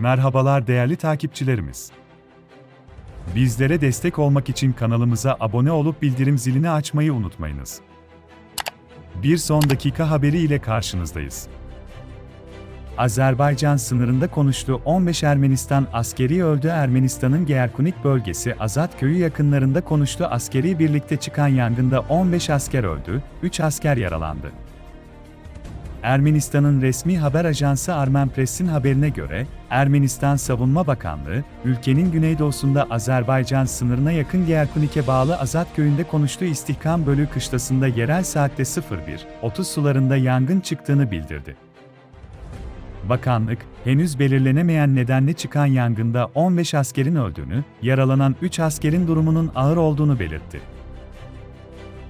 Merhabalar değerli takipçilerimiz. Bizlere destek olmak için kanalımıza abone olup bildirim zilini açmayı unutmayınız. Bir son dakika haberi ile karşınızdayız. Azerbaycan sınırında konuştu 15 Ermenistan askeri öldü Ermenistan'ın Gerkunik bölgesi Azat köyü yakınlarında konuştu askeri birlikte çıkan yangında 15 asker öldü, 3 asker yaralandı. Ermenistan'ın resmi haber ajansı Armen Press'in haberine göre, Ermenistan Savunma Bakanlığı, ülkenin güneydoğusunda Azerbaycan sınırına yakın Gerkunik'e bağlı Azat köyünde konuştuğu istihkam bölüğü kışlasında yerel saatte 01.30 sularında yangın çıktığını bildirdi. Bakanlık, henüz belirlenemeyen nedenle çıkan yangında 15 askerin öldüğünü, yaralanan 3 askerin durumunun ağır olduğunu belirtti.